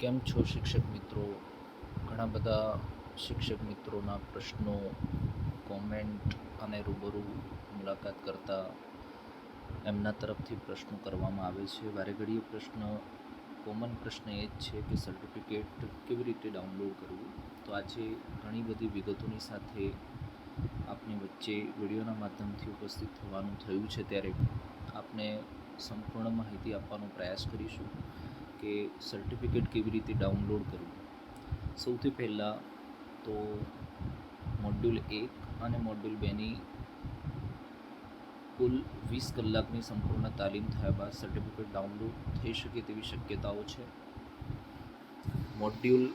કેમ છો શિક્ષક મિત્રો? ઘણા બધા શિક્ષક મિત્રોના પ્રશ્નો કોમેન્ટ અને રૂબરૂ મુલાકાત કરતા એમના તરફથી પ્રશ્નો કરવામાં આવે છે. વારે પ્રશ્ન કોમન પ્રશ્ન એ જ છે કે સર્ટિફિકેટ કેવી રીતે ડાઉનલોડ કરવું? તો આજે ઘણી બધી વિગતોની સાથે આપની વચ્ચે વિડીયોના માધ્યમથી ઉપસ્થિત થવાનું થયું છે. ત્યારે આપને સંપૂર્ણ માહિતી આપવાનો પ્રયાસ કરીશું. કે સર્ટિફિકેટ કેવી રીતે ડાઉનલોડ કરવું? સૌથી પહેલાં તો મોડ્યુલ એક અને મોડ્યુલ બેની કુલ વીસ કલાકની સંપૂર્ણ તાલીમ થયા બાદ સર્ટિફિકેટ ડાઉનલોડ થઈ શકે તેવી શક્યતાઓ છે. મોડ્યુલ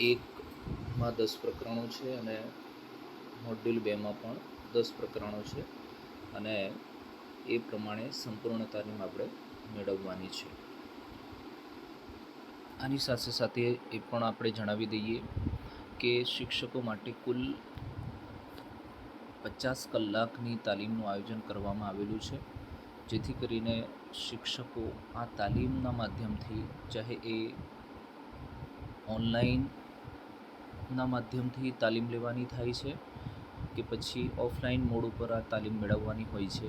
એકમાં દસ પ્રકરણો છે અને મોડ્યુલ બેમાં પણ દસ પ્રકરણો છે અને એ પ્રમાણે સંપૂર્ણ તાલીમ આપણે મેળવવાની છે. આની સાથે સાથે એ પણ આપણે જણાવી દઈએ કે શિક્ષકો માટે કુલ પચાસ કલાકની તાલીમનું આયોજન કરવામાં આવેલું છે. જેથી કરીને શિક્ષકો આ તાલીમના માધ્યમથી, ચાહે એ ઓનલાઈનના માધ્યમથી તાલીમ લેવાની થાય છે કે પછી ઓફલાઈન મોડ ઉપર આ તાલીમ મેળવવાની હોય છે.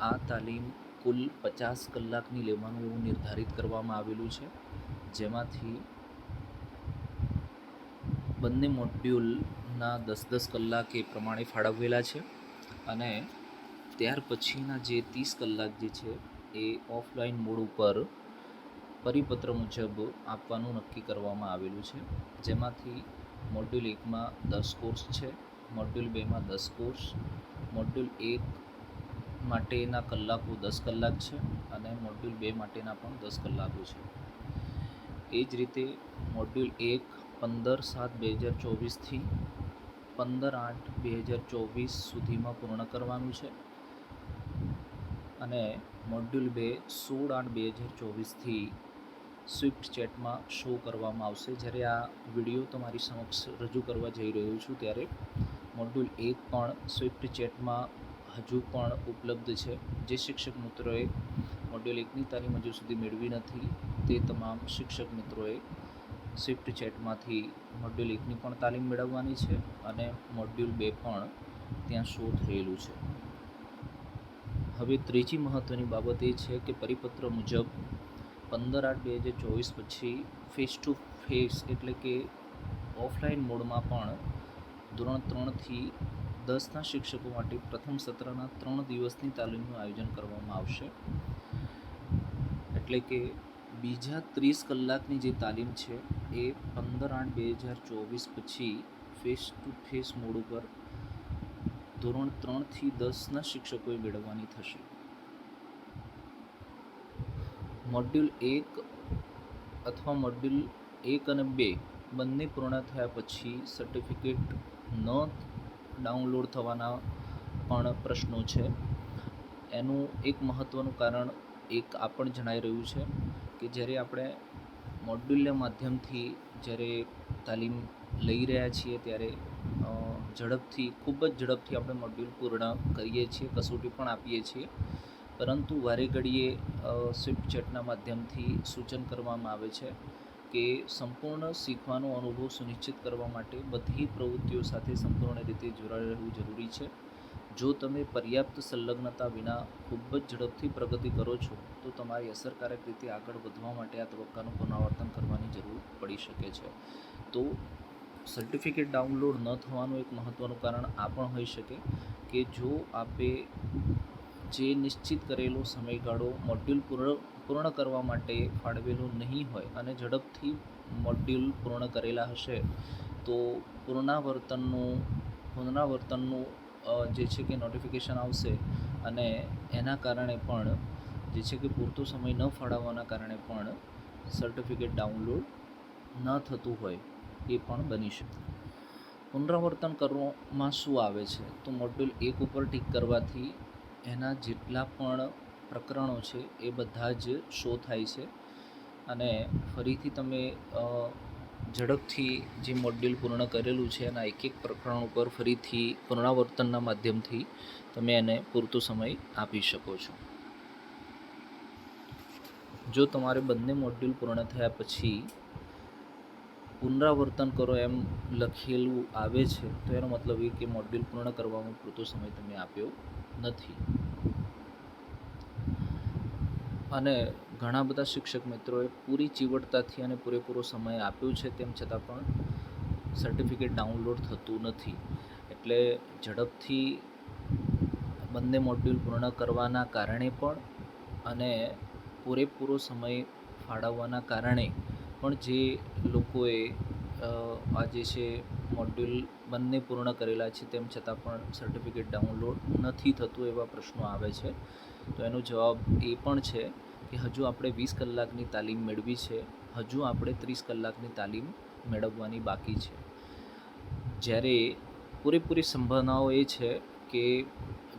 આ તાલીમ કુલ પચાસ કલાકની લેવાનું એવું નિર્ધારિત કરવામાં આવેલું છે. જેમાંથી બંને મોડ્યુલના દસ દસ કલાક એ પ્રમાણે ફાળવેલા છે અને ત્યાર પછીના જે ત્રીસ કલાક જે છે એ ઓફલાઈન મોડ ઉપર પરિપત્ર મુજબ આપવાનું નક્કી કરવામાં આવેલું છે. જેમાંથી મોડ્યુલ એકમાં દસ કોર્સ છે, મોડ્યુલ બેમાં દસ કોર્સ, મોડ્યુલ એક માટેના કલાકો દસ કલાક છે અને મોડ્યુલ બે માટેના પણ દસ કલાકો છે. એ જ રીતે મોડ્યુલ એક પંદર સાત બે હજાર ચોવીસથી પંદર આઠ બે હજાર ચોવીસ સુધીમાં પૂર્ણ કરવાનું છે. અને મોડ્યુલ બે સોળ આઠ બે હજાર ચોવીસથી સ્વિફ્ટ ચેટમાં શો કરવામાં આવશે. જ્યારે આ વીડિયો તમારી સમક્ષ રજૂ કરવા જઈ રહ્યો છું, ત્યારે મોડ્યુલ એક પણ સ્વિફ્ટ ચેટમાં હજુ પણ ઉપલબ્ધ છે. જે શિક્ષક મિત્રોએ મોડ્યુલ એકની તાલીમ હજુ સુધી મેળવી નથી, તે તમામ શિક્ષક મિત્રોએ સ્વિફ્ટ ચેટમાંથી મોડ્યુલ એકની પણ તાલીમ મેળવવાની છે અને મોડ્યુલ બે પણ ત્યાં શો થયેલું છે. હવે ત્રીજી મહત્ત્વની બાબત એ છે કે પરિપત્ર મુજબ પંદર આઠ બે હજાર ચોવીસ પછી ફેસ ટુ ફેસ એટલે કે ઓફલાઈન મોડમાં પણ ધોરણ ત્રણથી દસના શિક્ષકો માટે પ્રથમ સત્રના ત્રણ દિવસની તાલીમનું આયોજન કરવામાં આવશે. એટલે કે બીજા ત્રીસ કલાકની જે તાલીમ છે, એ પંદર આઠ બે હજાર ચોવીસ પછી ફેસ ટુ ફેસ મોડ ઉપર ધોરણ ત્રણથી દસના શિક્ષકોએ મેળવવાની થશે. મોડ્યુલ એક અથવા મોડ્યુલ એક અને બે બંને પૂર્ણ થયા પછી સર્ટિફિકેટ ન ડાઉનલોડ થવાના પણ પ્રશ્નો છે. એનું એક મહત્ત્વનું કારણ એક આ પણ જણાઈ રહ્યું છે કે જ્યારે આપણે મોડ્યુલના માધ્યમથી જ્યારે તાલીમ લઈ રહ્યા છીએ ત્યારે ઝડપથી, ખૂબ જ ઝડપથી આપણે મોડ્યુલ પૂર્ણ કરીએ છીએ, કસોટી પણ આપીએ છીએ. પરંતુ વારે ઘડીએ સ્વિફ્ટ ચેટના માધ્યમથી સૂચન કરવામાં આવે છે. કે સંપૂર્ણ શીખવાનો અનુભવ સુનિશ્ચિત કરવા માટે બધી પ્રવૃત્તિઓ સાથે સંપૂર્ણ રીતે જોડાઈ રહેવું જરૂરી છે. જો તમે પર્યાપ્ત સંલગ્નતા વિના ખૂબ જ ઝડપથી પ્રગતિ કરો છો, તો તમારી અસરકારક રીતે આગળ વધવા માટે આ તબક્કાનું પુનરાવર્તન કરવાની જરૂર પડી શકે છે. તો સર્ટિફિકેટ ડાઉનલોડ ન થવાનું એક મહત્ત્વનું કારણ આ પણ હોઈ શકે કે જો આપે જે નિશ્ચિત કરેલો સમયગાળો મોડ્યુલ પૂર્ણ પૂર્ણ કરવા માટે ફાળવેલું નહીં હોય અને ઝડપથી મોડ્યુલ પૂર્ણ કરેલા હશે, તો પુનરાવર્તનનું પુનરાવર્તનનું જે છે કે નોટિફિકેશન આવશે અને એના કારણે પણ, જે છે કે પૂરતો સમય ન ફાળવવાના કારણે પણ સર્ટિફિકેટ ડાઉનલોડ ન થતું હોય એ પણ બની શકે. પુનરાવર્તન કરવામાં શું આવે છે? તો મોડ્યુલ એક ઉપર ટીક કરવાથી એના જેટલા પણ પ્રકરણો છે, એ બધા જ શો થાય છે. અને ફરીથી તમે ઝડપથી જે મોડ્યુલ પૂર્ણ કરેલું છે એના એક એક પ્રકરણ ઉપર ફરીથી પુનરાવર્તનના માધ્યમથી તમે એને પૂરતો સમય આપી શકો છો. જો તમારે બંને મોડ્યુલ પૂર્ણ થયા પછી પુનરાવર્તન કરો એમ લખેલું આવે છે, તો એનો મતલબ એ કે મોડ્યુલ પૂર્ણ કરવામાં પૂરતો સમય તમે આપ્યો નથી. અને ઘણા બધા શિક્ષક મિત્રોએ પૂરી ચીવટતાથી અને પૂરેપૂરો સમય આપ્યો છે, તેમ છતાં પણ સર્ટિફિકેટ ડાઉનલોડ થતું નથી. એટલે ઝડપથી બંને મોડ્યુલ પૂર્ણ કરવાના કારણે પણ અને પૂરેપૂરો સમય ફાળવવાના કારણે પણ જે લોકોએ આ જે છે મોડ્યુલ બંને પૂર્ણ કરેલા છે, તેમ છતાં પણ સર્ટિફિકેટ ડાઉનલોડ નથી થતું એવા પ્રશ્નો આવે છે. તો એનો જવાબ એ પણ છે કે હજુ આપણે વીસ કલાકની તાલીમ મેળવી છે, હજુ આપણે ત્રીસ કલાકની તાલીમ મેળવવાની બાકી છે. જ્યારે પૂરેપૂરી સંભાવનાઓ એ છે કે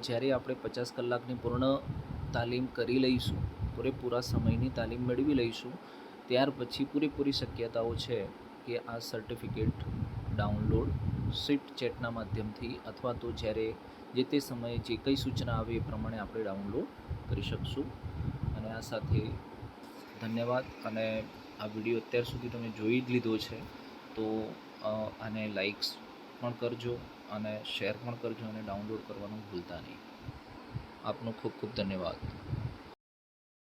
જ્યારે આપણે પચાસ કલાકની પૂર્ણ તાલીમ કરી લઈશું, પૂરેપૂરા સમયની તાલીમ મેળવી લઈશું, ત્યાર પછી પૂરેપૂરી શક્યતાઓ છે કે આ સર્ટિફિકેટ ડાઉનલોડ સીટ ચેટના માધ્યમથી અથવા તો જ્યારે જે તે સમયે જે કંઈ સૂચના આવે એ પ્રમાણે આપણે ડાઉનલોડ કરી શકશું. આ સાથે ધન્યવાદ. અને આ વીડિયો અત્યાર સુધી તમે જોઈ જ લીધો છે. તો આને લાઇક્સ પણ કરજો અને શેર પણ કરજો અને ડાઉનલોડ કરવાનું ભૂલતા નહીં. આપનો ખૂબ ખૂબ ધન્યવાદ.